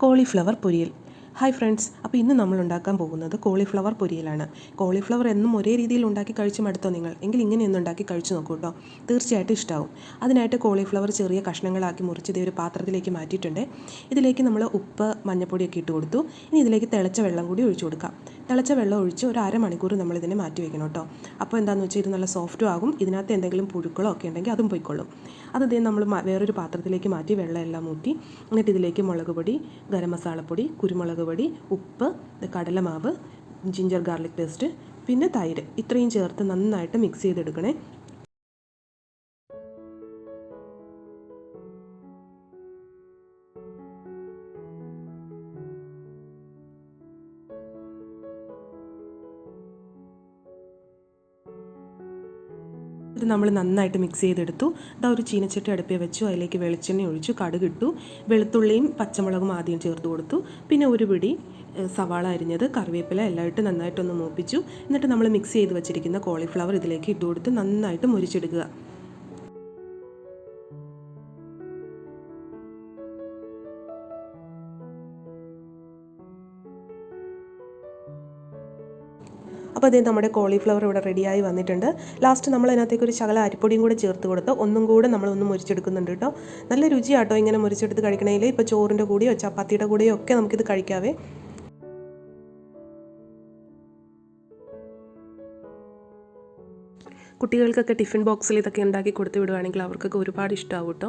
Cauliflower പൊരിയൽ. Hi friends അപ്പോൾ ഇന്ന് നമ്മൾ ഉണ്ടാക്കാൻ പോകുന്നത് കോളിഫ്ലവർ പൊരിയലാണ്. കോളിഫ്ലവർ എന്നും ഒരേ രീതിയിൽ ഉണ്ടാക്കി കഴിച്ച് മടുത്തോ നിങ്ങൾ? എങ്കിൽ ഇങ്ങനെ ഉണ്ടാക്കി കഴിച്ച് നോക്കൂ കേട്ടോ തീർച്ചയായിട്ടും ഇഷ്ടമാവും അതിനായിട്ട് കോളിഫ്ലവർ ചെറിയ കഷ്ണങ്ങളാക്കി മുറിച്ച് ഇതേ ഒരു പാത്രത്തിലേക്ക് മാറ്റിയിട്ടുണ്ട്. ഇതിലേക്ക് നമ്മൾ ഉപ്പ് മഞ്ഞപ്പൊടിയൊക്കെ ഇട്ട് കൊടുത്തു. ഇനി ഇതിലേക്ക് തിളച്ച വെള്ളം കൂടി ഒഴിച്ചു കൊടുക്കാം. തിളച്ച വെള്ളം ഒഴിച്ച് ഒരു അരമണിക്കൂർ നമ്മൾ ഇതിനെ മാറ്റി വെക്കണം കേട്ടോ അപ്പോൾ എന്താണെന്ന് വെച്ചാൽ ഇത് നല്ല സോഫ്റ്റും ആകും. ഇതിനകത്ത് എന്തെങ്കിലും പുഴുക്കളോ ഒക്കെ ഉണ്ടെങ്കിൽ അതും പോയിക്കൊള്ളും അത് ഇതേ നമ്മൾ വേറൊരു പാത്രത്തിലേക്ക് മാറ്റി വെള്ളം എല്ലാം ഊറ്റി. എന്നിട്ട് ഇതിലേക്ക് മുളക് പൊടി ഗരം മസാലപ്പൊടി കുരുമുളക് പൊടി ഉപ്പ് കടലമാവ് ജിഞ്ചർ ഗാർലിക് പേസ്റ്റ് പിന്നെ തൈര്. ഇത്രയും ചേർത്ത് നന്നായിട്ട് മിക്സ് ചെയ്തെടുക്കണേ. ഇത് നമ്മൾ നന്നായിട്ട് മിക്സ് ചെയ്തെടുത്തു. ഇതാ ഒരു ചീനച്ചട്ടി അടുപ്പിൽ വെച്ചു അതിലേക്ക് വെളിച്ചെണ്ണ ഒഴിച്ചു കടുക് ഇട്ടു. വെളുത്തുള്ളിയും പച്ചമുളകും ആദ്യം ചേർത്ത് കൊടുത്തു. പിന്നെ ഒരു പിടി സവാള അരിഞ്ഞത് കറിവേപ്പില എല്ലാം ഇട്ട് നന്നായിട്ടൊന്ന് മൂപ്പിച്ചു. എന്നിട്ട് നമ്മൾ മിക്സ് ചെയ്ത് വെച്ചിരിക്കുന്ന കോളിഫ്ലവർ ഇതിലേക്ക് ഇട്ട് കൊടുത്ത് നന്നായിട്ട് മുരിച്ചെടുക്കുക. അപ്പോൾ അതേ നമ്മുടെ കോളിഫ്ലവർ ഇവിടെ റെഡിയായി വന്നിട്ടുണ്ട്. ലാസ്റ്റ് നമ്മൾ അതിനകത്തേക്ക് ഒരു ശകല അരിപ്പൊടിയും കൂടെ ചേർത്ത് കൊടുത്ത്. ഒന്നും കൂടെ നമ്മളൊന്ന് മുരിച്ചെടുക്കുന്നുണ്ട് കേട്ടോ. നല്ല രുചിയാട്ടോ ഇങ്ങനെ മുരിച്ചെടുത്ത് കഴിക്കണമെങ്കിൽ ഇപ്പോൾ ചോറിന്റെ കൂടെയോ ചപ്പാത്തിയുടെ കൂടെയോ ഒക്കെ നമുക്കിത് കഴിക്കാവേ. കുട്ടികൾക്കൊക്കെ ടിഫിൻ ബോക്സിൽ ഇതൊക്കെ ഉണ്ടാക്കി കൊടുത്തു വിടുവാണെങ്കിൽ അവർക്കൊക്കെ ഒരുപാട് ഇഷ്ടമാവും കേട്ടോ.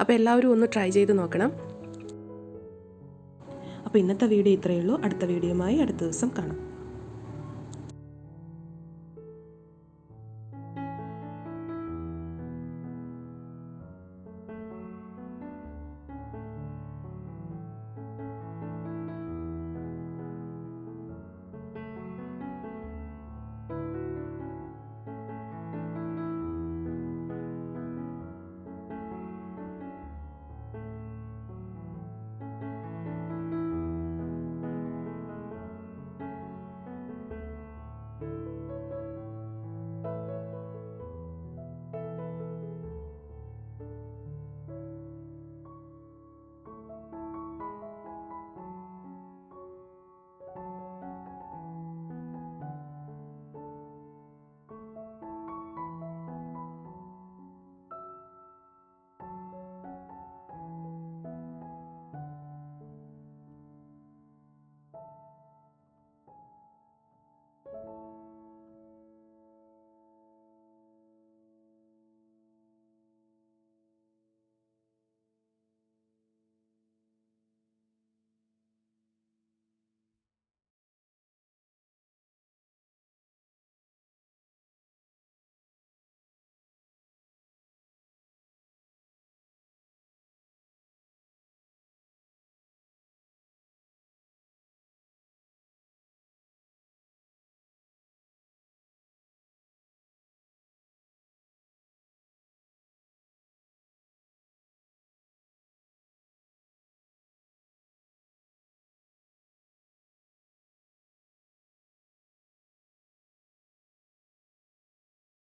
അപ്പോൾ എല്ലാവരും ഒന്ന് ട്രൈ ചെയ്ത് നോക്കണം. അപ്പോൾ ഇന്നത്തെ വീഡിയോ ഇത്രയേ ഉള്ളൂ. അടുത്ത വീഡിയോയുമായി അടുത്ത ദിവസം കാണാം.